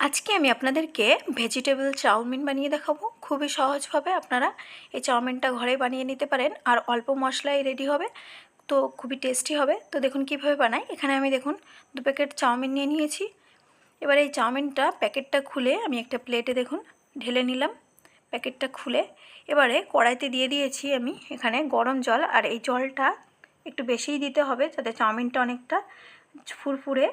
আজকে আমি আপনাদেরকে ভেজিটেবল চাউমিন বানিয়ে দেখাবো। খুবই সহজভাবে আপনারা এই চাউমিনটা ঘরে বানিয়ে নিতে পারেন। আর অল্প মশলাই রেডি হবে, তো খুবই টেস্টি হবে। তো দেখুন কীভাবে বানাই। এখানে আমি দেখুন দু প্যাকেট চাউমিন নিয়ে নিয়েছি। এবার এই চাউমিনটা প্যাকেটটা খুলে আমি একটা প্লেটে দেখুন ঢেলে নিলাম প্যাকেটটা খুলে। এবারে কড়াইতে দিয়ে দিয়েছি আমি এখানে গরম জল। আর এই জলটা একটু বেশিই দিতে হবে, যাতে চাউমিনটা অনেকটা ফুরফুরে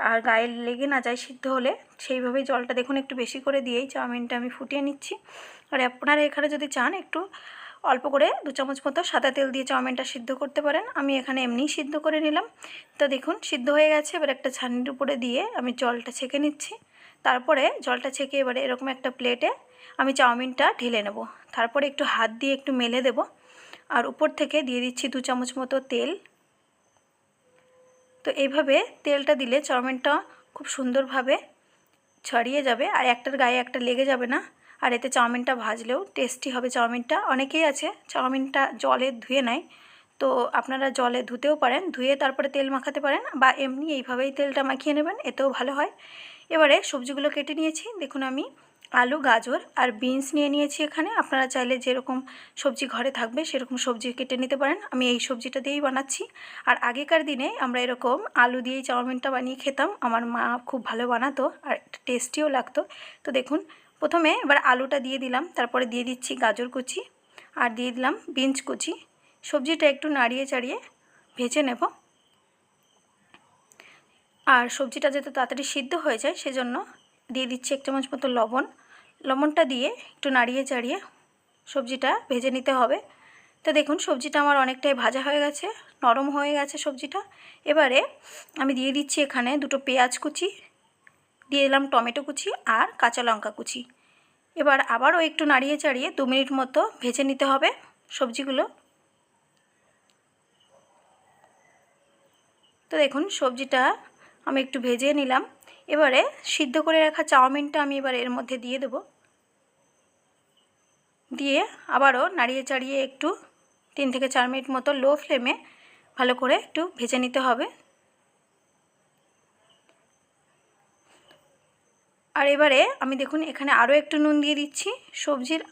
আর গায়ে লেগে না যায় সিদ্ধ হলে, সেইভাবেই জলটা দেখুন একটু বেশি করে দিয়েই চাউমিনটা আমি ফুটিয়ে নিচ্ছি। আর আপনারা এখানে যদি চান, একটু অল্প করে দু চামচ মতো সাদা তেল দিয়ে চাউমিনটা সিদ্ধ করতে পারেন। আমি এখানে এমনিই সিদ্ধ করে নিলাম। তো দেখুন, সিদ্ধ হয়ে গেছে। এবার একটা ছানির উপরে দিয়ে আমি জলটা ছেঁকে নিচ্ছি। তারপরে জলটা ছেঁকে এবারে এরকম একটা প্লেটে আমি চাউমিনটা ঢেলে নেব। তারপরে একটু হাত দিয়ে একটু মেলে দেব। আর উপর থেকে দিয়ে দিচ্ছি দু চামচ মতো তেল। তো এইভাবে তেলটা দিলে চাউমিনটা খুব সুন্দরভাবে ছড়িয়ে যাবে আর একটার গায়ে একটা লেগে যাবে না। আর এতে চাউমিনটা ভাজলেও টেস্টি হবে চাউমিনটা। অনেকেই আছে চাউমিনটা জলে ধুয়ে নেয়। তো আপনারা জলে ধুতেও পারেন, ধুয়ে তারপরে তেল মাখাতে পারেন বা এমনি এইভাবেই তেলটা মাখিয়ে নেবেন, এতেও ভালো হয়। এবারে সবজিগুলো কেটে নিয়েছি। দেখুন আমি আলু, গাজর আর বিনস নিয়ে নিয়েছি এখানে। আপনারা চাইলে যেরকম সবজি ঘরে থাকবে সেরকম সবজি কেটে নিতে পারেন। আমি এই সবজিটা দিয়েই বানাচ্ছি। আর আগেকার দিনে আমরা এরকম আলু দিয়েই চাউমিনটা বানিয়ে খেতাম। আমার মা খুব ভালো বানাতো আর টেস্টিও লাগতো। তো দেখুন, প্রথমে এবার আলুটা দিয়ে দিলাম। তারপরে দিয়ে দিচ্ছি গাজর কুচি আর দিয়ে দিলাম বিনস কুচি। সবজিটা একটু নাড়িয়ে চাড়িয়ে ভেজে নেব। আর সবজিটা যাতে তাড়াতাড়ি সিদ্ধ হয়ে যায়, সেজন্য দিয়ে দিচ্ছি এক চামচ মতো লবণ। লবণটা দিয়ে একটু নাড়িয়ে চাড়িয়ে সবজিটা ভেজে নিতে হবে। তো দেখুন, সবজিটা আমার অনেকটাই ভাজা হয়ে গেছে, নরম হয়ে গেছে সবজিটা। এবারে আমি দিয়ে দিচ্ছি এখানে দুটো পেঁয়াজ কুচি, দিয়ে দিলাম টমেটো কুচি আর কাঁচা লঙ্কা কুচি। এবার আবারও একটু নাড়িয়ে চাড়িয়ে দু মিনিট মতো ভেজে নিতে হবে সবজিগুলো। তো দেখুন, সবজিটা আমি একটু ভেজে নিলাম। এবারে সিদ্ধ করে রাখা চাউমিনটা আমি এবার এর মধ্যে দিয়ে দেব। দিয়ে আবারও নাড়িয়ে চাড়িয়ে একটু তিন থেকে চার মিনিট মতো লো ফ্লেমে ভালো করে একটু ভেজে নিতে হবে। আর এবারে আমি দেখুন এখানে আরও একটু নুন দিয়ে দিচ্ছি। সবজির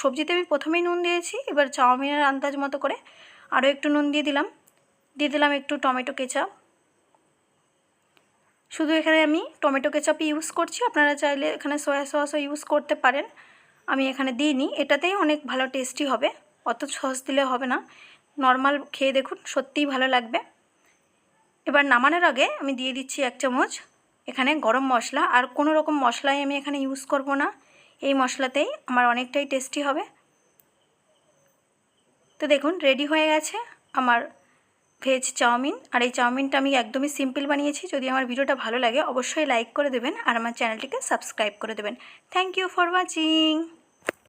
সবজিতে আমি প্রথমেই নুন দিয়েছি, এবার চাউমিনের আন্দাজ মতো করে আরও একটু নুন দিয়ে দিলাম। দিয়ে দিলাম একটু টমেটো কেচাপ। শুধু এখানে আমি টমেটো কেচাপ ইউজ করছি। আপনারা চাইলে এখানে সয়া সসও ইউজ করতে পারেন। আমি এখানে দিইনি। এটাতেই অনেক ভালো টেস্টি হবে। অত সস দিলে হবে না। নর্মাল খেয়ে দেখুন, সত্যিই ভালো লাগবে। এবার নামানোর আগে আমি দিয়ে দিচ্ছি এক চামচ এখানে গরম মশলা। আর কোনো রকম মশলাই আমি এখানে ইউজ করব না। এই মশলাতেই আমার অনেকটাই টেস্টি হবে। তো দেখুন রেডি হয়ে গেছে। আমার ভেজ চাউমিন। আর এই চাউমিনটা আমি একদমই সিম্পল বানিয়েছি। যদি আমার ভিডিওটা ভালো লাগে, অবশ্যই লাইক করে দেবেন। আর আমার চ্যানেলটিকে সাবস্ক্রাইব করে দেবেন। Thank you for watching